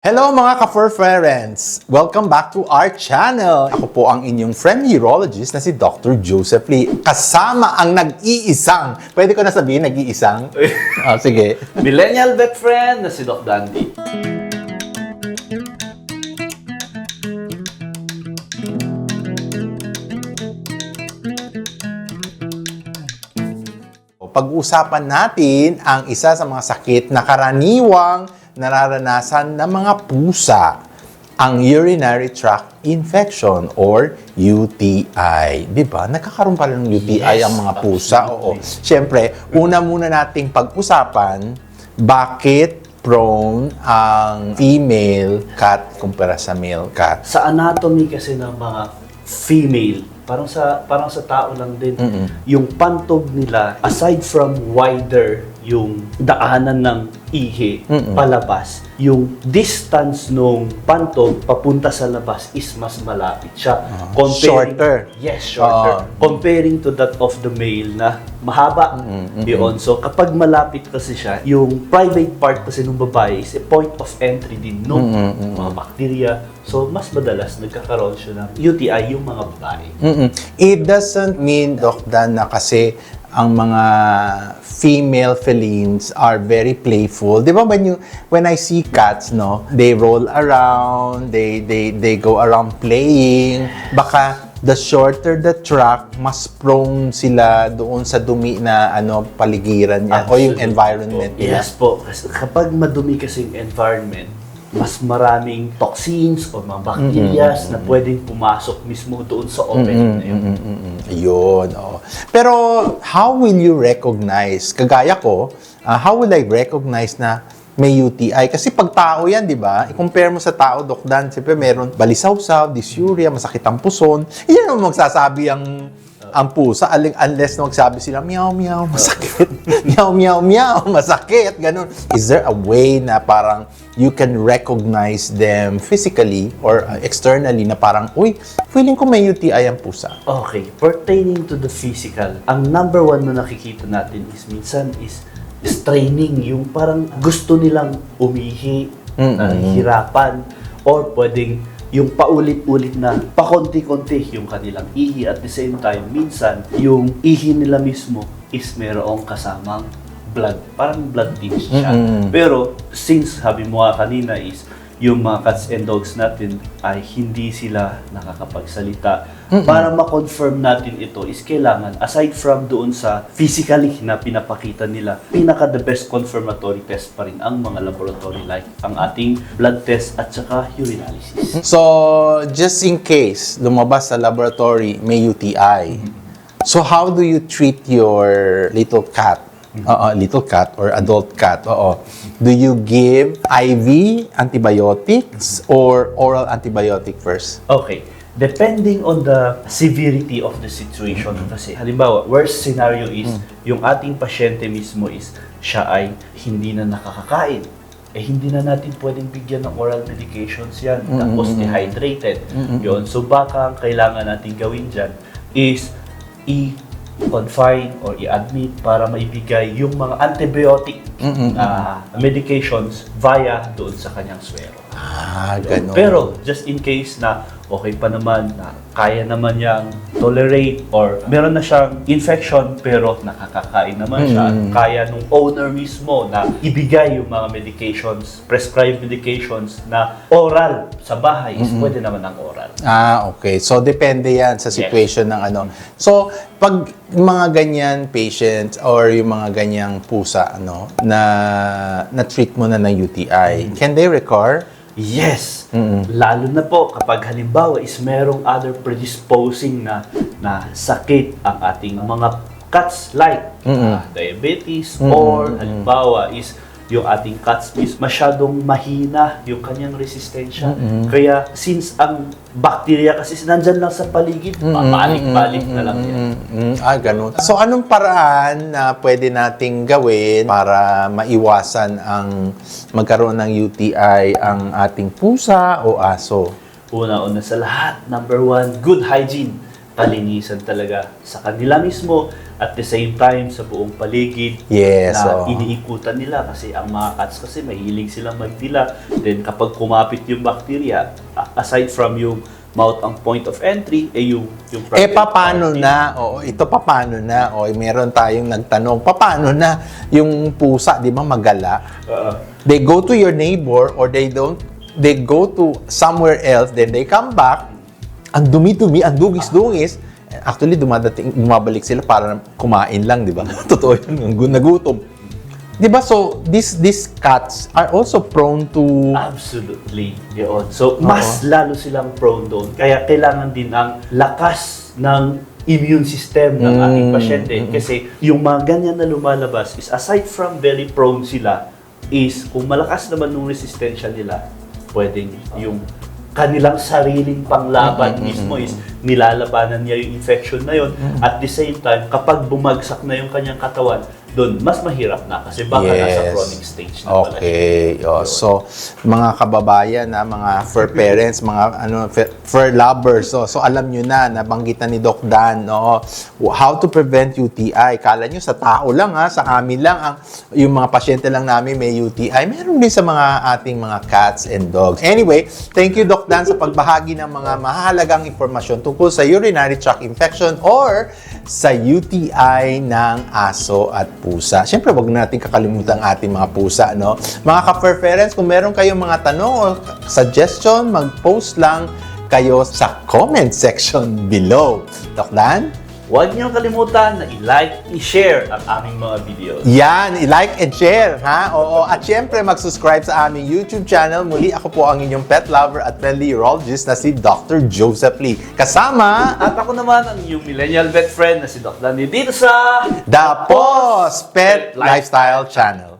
Hello mga ka-fur friends! Welcome back to our channel! Ako po ang inyong friend urologist na si Dr. Joseph Lee. Kasama ang nag-iisang, pwede ko na sabihin nag-iisang? Ah, sige. Millennial vet friend na si Doc Dandy. Pag-usapan natin ang isa sa mga sakit na karaniwang nararanasan ng mga pusa, ang urinary tract infection or UTI. Di ba? Nagkakaroon pala ng UTI Yes, ang mga pusa. Oo. absolutely. Siyempre, una muna nating pag-usapan bakit prone ang female cat kumpara sa male cat. Sa anatomy kasi ng mga female, parang sa parang sa tao lang din, yung pantog nila aside from wider yung daanan ng ihi palabas, yung distance nung pantog papunta sa labas is mas malapit siya. Shorter. Yes, shorter. Ah. Comparing to that of the male na mahaba yun. So, kapag malapit kasi siya, yung private part kasi ng babae is a point of entry din nung mga bacteria. So, mas madalas nagkakaroon siya ng UTI yung mga babae. Mm-mm. It doesn't mean, Doc Dan, na kasi ang mga female felines are very playful. Di ba when you when I see cats, no, they roll around, they they they go around playing. Baka the shorter the track, mas prone sila doon sa dumi na ano paligiran niya o yung Absolutely environment po. nila. Yes po. Kasi kapag madumi kasing environment, mas maraming toxins o mga bacteria na pwedeng pumasok mismo doon sa opening na yun. Mm-mm. Yun, oo. Pero how will you recognize? Kagaya ko, ah, how will I recognize na may UTI? Kasi pag tao yan, di ba? I-compare mo sa tao, Doc Dan, siyempre meron balisaw-saw, dysuria, masakit ang puson. Yan ang magsasabi ang ang pusa aling unless na magsabi sila meow meow masakit. Meow meow meow masakit. Ganun. Is there a way na parang you can recognize them physically or uh, externally na parang uy feeling ko may UTI ang pusa. Okay, pertaining to the physical, ang number one na nakikita natin is minsan is straining, yung parang gusto nilang umihi, Mm-mm. hirapan, or pwedeng yung paulit-ulit na pakonti-konti yung kanilang ihi at the same time, minsan yung ihi nila mismo is merong kasamang blood, parang blood tinge siya. Mm-mm. Pero since sabi mo nga kanina is yung mga cats and dogs natin ay hindi sila nakakapagsalita. Para ma-confirm natin ito is kailangan, aside from doon sa physically na pinapakita nila, pinaka the best confirmatory test pa rin ang mga laboratory like ang ating blood test at saka urinalysis. So, just in case lumabas sa laboratory may UTI, so how do you treat your little cat? Oo, little cat or adult cat. Oo. Do you give IV antibiotics or oral antibiotic first? Okay. Depending on the severity of the situation kasi. Halimbawa, worst scenario is yung ating pasyente mismo is siya ay hindi na nakakakain. Eh hindi na natin pwedeng bigyan ng oral medications yan. Tapos dehydrated. Yun. So baka ang kailangan natin gawin dyan is i-confine or i-admit para maibigay yung mga antibiotic ah, medications via doon sa kanyang swero. Ah, ganun. Pero just in case na okay pa naman, na kaya naman niyang tolerate or meron na siyang infection pero nakakakain naman siya, kaya nung owner mismo na ibigay yung mga medications, prescribed medications na oral sa bahay, is pwede naman ang oral. Ah, okay. So, depende yan sa situation ng ano. So, pag mga ganyan patients or yung mga ganyang pusa, ano, na na-treat mo na ng UTI, can they recur? Yes. Lalo na po kapag halimbawa is merong other predisposing na na sakit ang ating mga cats like ah, diabetes or halimbawa is yung ating cats is masyadong mahina yung kanyang resistensya. Kaya since ang bacteria kasi nandyan lang sa paligid, babalik-balik na lang yan. Mm, ah, ganun. So, anong paraan na pwede nating gawin para maiwasan ang magkaroon ng UTI ang ating pusa o aso? Una-una sa lahat, number one, good hygiene. Kalinisan talaga sa kanila mismo at the same time sa buong paligid Yes, na oo. iniikutan nila kasi ang mga cats kasi mahilig silang magdila then kapag kumapit yung bacteria aside from yung mouth ang point of entry eh yung yung Eh, paano party. na? Oo, ito paano na? O, meron tayong nagtanong, paano na yung pusa, di ba, magala? Oo. They go to your neighbor or they don't, they go to somewhere else, then they come back, ang dumi-dumi, ang dugis-dugis. Actually, dumadating, bumabalik sila para kumain lang, di ba? Totoo yun, nagutom. Di ba? So, these, these cats are also prone to... Absolutely. Yun. So, mas lalo silang prone doon. Kaya kailangan din ang lakas ng immune system ng ating Mm, pasyente. Kasi yung mga ganyan na lumalabas is aside from very prone sila, is kung malakas naman yung resistensya nila, pwedeng yung kanilang sariling panglaban mismo is nilalabanan niya yung infection na yun. At the same time, kapag bumagsak na yung kanyang katawan, doon mas mahirap na kasi baka nasa Yes. chronic stage na pala. Okay. Oh, so, mga kababayan, na mga fur parents, mga ano fur, lovers, so, so alam nyo na, nabanggitan ni Doc Dan, no, how to prevent UTI. Kala nyo sa tao lang, ha, sa amin lang, ang, yung mga pasyente lang namin may UTI. Meron din sa mga ating mga cats and dogs. Anyway, thank you Doc Dan sa pagbahagi ng mga mahalagang impormasyon tungkol sa urinary tract infection or sa UTI ng aso at pusa. Siyempre, wag natin kakalimutan ang ating mga pusa, no? Mga parents, kung meron kayong mga tanong o suggestion, mag-post lang kayo sa comment section below. Doc Dan? Huwag niyo kalimutan na i-like, i-share ang aming mga videos. Yan, i-like and share, ha? Oo, at syempre mag-subscribe sa aming YouTube channel. Muli ako po ang inyong pet lover at friendly urologist na si Dr. Joseph Lee. Kasama At ako naman ang iyong millennial vet friend na si Doc Danny dito sa The Pos Pet Lifestyle Channel.